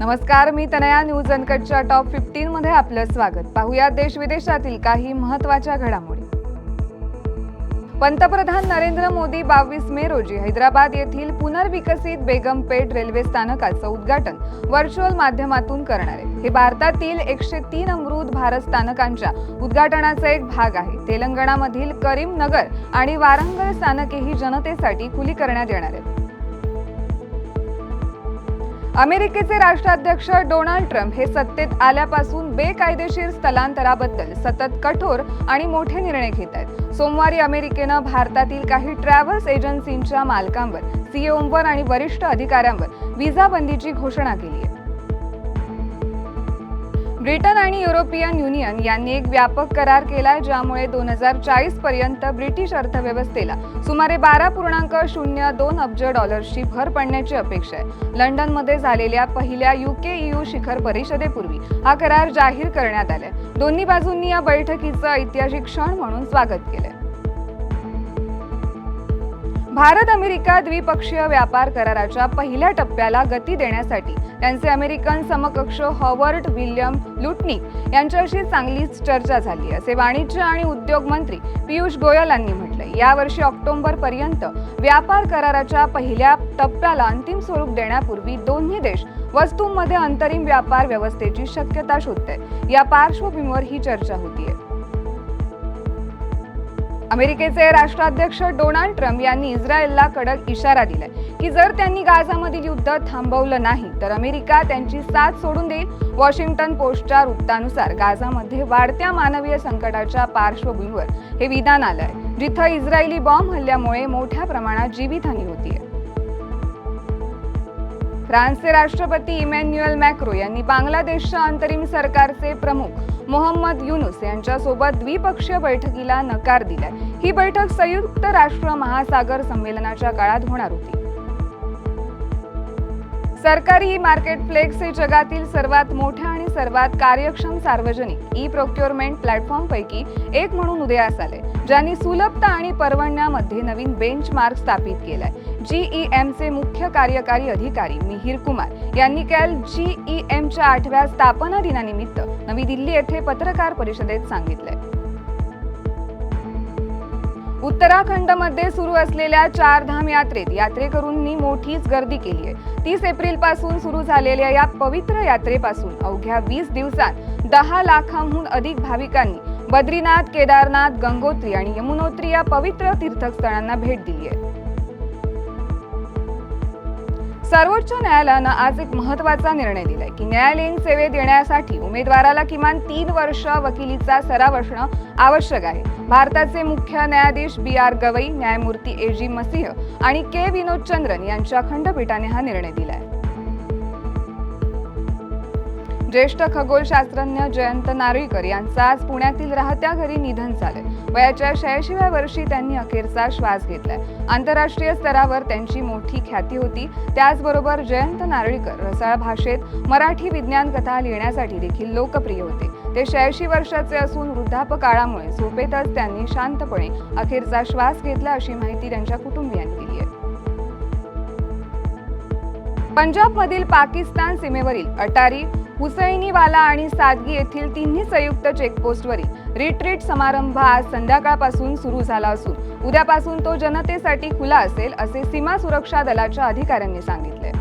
नमस्कार मी Tanaya news अनकटच्या top fifteen मध्ये आपलं स्वागत. पाहुया देश विदेशातील काही महत्त्वाच्या घडामोडी. पंतप्रधान नरेंद्र मोदी बावीस मे रोजी हैदराबाद येथील पुनर्विकसित बेगमपेट रेल्वे स्थानकाचं उद्घाटन व्हर्च्युअल माध्यमातून करणार. आहेत हे भारतातील एकशे तीन अमृत भारत स्थानकांच्या उद्घाटनाचा एक भाग आहे. तेलंगणामधील करीमनगर आणि वारंगळ स्थानकेही जनतेसाठी खुली करण्यात येणार आहेत. अमेरिकेचे राष्ट्राध्यक्ष डोनाल्ड ट्रम्प हे सत्तेत आल्यापासून बेकायदेशीर स्थलांतराबद्दल सतत कठोर आणि मोठे निर्णय घेत आहेत. सोमवारी अमेरिकेनं भारतातील काही ट्रॅव्हल्स एजन्सींच्या मालकांवर सीएओंवर आणि वरिष्ठ अधिकाऱ्यांवर व्हिसा बंदीची घोषणा केली आहे. ब्रिटन आणि युरोपियन युनियन यांनी एक व्यापक करार केलाय ज्यामुळे दोन हजार चाळीस पर्यंत ब्रिटिश अर्थव्यवस्थेला सुमारे बारा पूर्णांक शून्य दोन अब्ज डॉलर्सची भर पडण्याची अपेक्षा आहे. लंडनमध्ये झालेल्या पहिल्या युके यू शिखर परिषदेपूर्वी हा करार जाहीर करण्यात आलाय. दोन्ही बाजूंनी या बैठकीचं ऐतिहासिक क्षण म्हणून स्वागत केलंय. भारत अमेरिका द्विपक्षीय व्यापार कराराच्या पहिल्या टप्प्याला गती देण्यासाठी त्यांचे अमेरिकन समकक्ष हॉवर्ड विल्यम लुटनिक यांच्याशी चांगलीच चर्चा झाली. असे वाणिज्य आणि उद्योग मंत्री पियुष गोयल यांनी म्हटले. यावर्षी ऑक्टोबर पर्यंत व्यापार कराराच्या पहिल्या टप्प्याला अंतिम स्वरूप देण्यापूर्वी दोन्ही देश वस्तूंमध्ये अंतरिम व्यापार व्यवस्थेची शक्यता शोधते या पार्श्वभूमीवर ही चर्चा होतीये. अमेरिकेचे राष्ट्राध्यक्ष डोनाल्ड ट्रम्प यांनी इस्रायलला कडक इशारा दिलाय की जर त्यांनी गाझामधील युद्ध थांबवलं नाही तर अमेरिका त्यांची साथ सोडून देईल. वॉशिंग्टन पोस्टच्या वृत्तानुसार गाझामध्ये वाढत्या मानवीय संकटाच्या पार्श्वभूमीवर हे विधान आलंय जिथं इस्रायली बॉम्ब हल्ल्यामुळे मोठ्या प्रमाणात जीवितहानी होतीये. फ्रान्सचे राष्ट्रपती इमॅन्युएल मॅक्रो यांनी बांगलादेशच्या अंतरिम सरकारचे प्रमुख मोहम्मद युनुस यांच्यासोबत द्विपक्षीय बैठकीला नकार दिलाय. ही बैठक संयुक्त राष्ट्र महासागर संमेलनाच्या काळात होणार होती. सरकारी ई मार्केट फ्लेक्स हे जगातील सर्वात मोठ्या सर्वात कार्यक्षम सार्वजनिक ई प्रोक्युअरमेंट प्लॅटफॉर्मपैकी एक म्हणून उदयास आले ज्यांनी सुलभता आणि परवडण्यामध्ये नवीन बेंचमार्क स्थापित केलाय. जीईएमचे मुख्य कार्यकारी अधिकारी मिहिर कुमार यांनी काल जीईएमच्या आठव्या स्थापना दिनानिमित्त नवी दिल्ली येथे पत्रकार परिषदेत सांगितलंय. उत्तराखंडमध्ये सुरू असलेल्या चारधाम यात्रेत यात्रेकरूंनी मोठीच गर्दी केली आहे. तीस एप्रिलपासून सुरू झालेल्या या पवित्र यात्रेपासून अवघ्या वीस दिवसात दहा लाखांहून अधिक भाविकांनी बद्रीनाथ केदारनाथ गंगोत्री आणि यमुनोत्री या पवित्र तीर्थस्थळांना भेट दिली आहे. सर्वोच्च न्यायालयानं आज एक महत्त्वाचा निर्णय दिलाय की न्यायालयीन सेवेत येण्यासाठी उमेदवाराला किमान तीन वर्ष वकिलीचा सराव असणं आवश्यक आहे. भारताचे मुख्य न्यायाधीश बी आर गवई न्यायमूर्ती ए जी मसीह आणि के विनोद चंद्रन यांच्या खंडपीठाने हा निर्णय दिलाय. ज्येष्ठ खगोलशास्त्रज्ञ जयंत नारळीकर यांचं आज पुण्यातील राहत्या घरी निधन झालंय वयाच्या शहाऐंशीव्या वर्षी त्यांनी अखेरचा श्वास घेतलाय. आंतरराष्ट्रीय स्तरावर त्यांची मोठी ख्याती होती. त्याचबरोबर जयंत नारळीकर रसाळ भाषेत मराठी विज्ञान कथा लिहिण्यासाठी देखील लोकप्रिय होते. ते शहाऐंशी वर्षाचे असून वृद्धापकाळामुळे झोपेतच त्यांनी शांतपणे अखेरचा श्वास घेतला अशी माहिती त्यांच्या कुटुंबियांनी पंजाबमधील पाकिस्तान सीमेवरील अटारी हुसैनीवाला आणि सादगी येथील तिन्ही संयुक्त चेकपोस्टवरील रिट्रीट समारंभ आज संध्याकाळपासून सुरू झाला असून उद्यापासून तो जनतेसाठी खुला असेल असे सीमा सुरक्षा दलाच्या अधिकाऱ्यांनी सांगितले.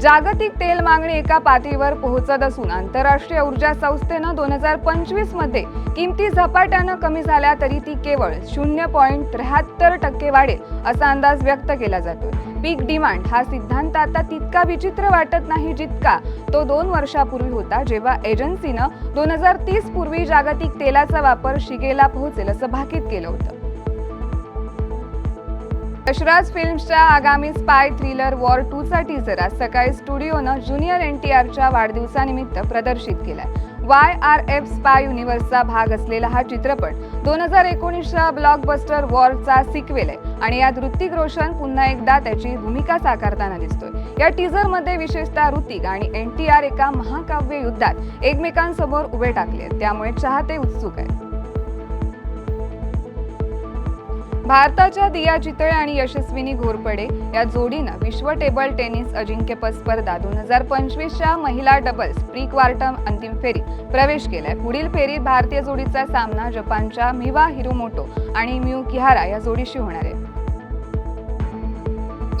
जागतिक तेल मागणी एका पातळीवर पोहोचत असून आंतरराष्ट्रीय ऊर्जा संस्थेनं दोन हजार पंचवीसमध्ये किमती झपाट्यानं कमी झाल्या तरी ती केवळ शून्य पॉईंट त्र्याहत्तर टक्के वाढेल असा अंदाज व्यक्त केला जातोय. पीक डिमांड हा सिद्धांत आता तितका विचित्र वाटत नाही जितका तो दोन वर्षापूर्वी होता जेव्हा एजन्सीनं दोन हजार तीस पूर्वी जागतिक तेलाचा वापर शिगेला पोहोचेल असं भाकीत केलं होतं. यशराज फिल्म्सच्या आगामी स्पाय थ्रिलर वॉर टूचा टीझर आज सकाळी स्टुडिओनं ज्युनियर एन टी आरच्या वाढदिवसानिमित्त प्रदर्शित केलाय. वाय आर एफ स्पाय युनिव्हर्सचा भाग असलेला हा चित्रपट दोन हजार एकोणीसच्या ब्लॉकबस्टर वॉरचा सिक्वेल आहे. आणि यात ऋतिक रोशन पुन्हा एकदा त्याची भूमिका साकारताना दिसतोय. या टीझरमध्ये विशेषतः ऋतिक आणि एन टी आर एका महाकाव्य युद्धात एकमेकांसमोर उभे टाकले त्यामुळे चाहते उत्सुक आहेत. भारताच्या दिया चितळे आणि यशस्विनी घोरपडे या जोडीनं विश्व टेबल टेनिस अजिंक्यपद स्पर्धा दोन हजार पंचवीसच्या महिला डबल्स प्री क्वार्टर अंतिम फेरीत प्रवेश केलाय. पुढील फेरीत भारतीय जोडीचा सामना जपानच्या मिवा हिरुमोटो आणि म्यू किहारा या जोडीशी होणार आहे.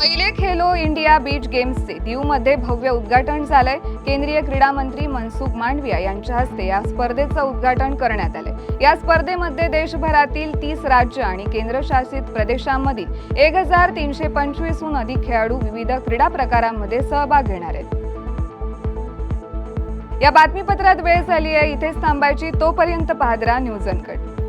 पहिले खेलो इंडिया बीच गेम्सचे दीवमध्ये भव्य उद्घाटन झालंय. केंद्रीय क्रीडा मंत्री मनसुख मांडविया यांच्या हस्ते या स्पर्धेचं उद्घाटन करण्यात आलंय. या स्पर्धेमध्ये देशभरातील तीस राज्य आणि केंद्रशासित प्रदेशांमधील एक हजार तीनशे पंचवीसहून अधिक खेळाडू विविध क्रीडा प्रकारांमध्ये सहभाग घेणार आहेत. या बातमीपत्रात वेळ झाली आहे इथेच थांबायची. तोपर्यंत पाहदरा न्यूज अनकट.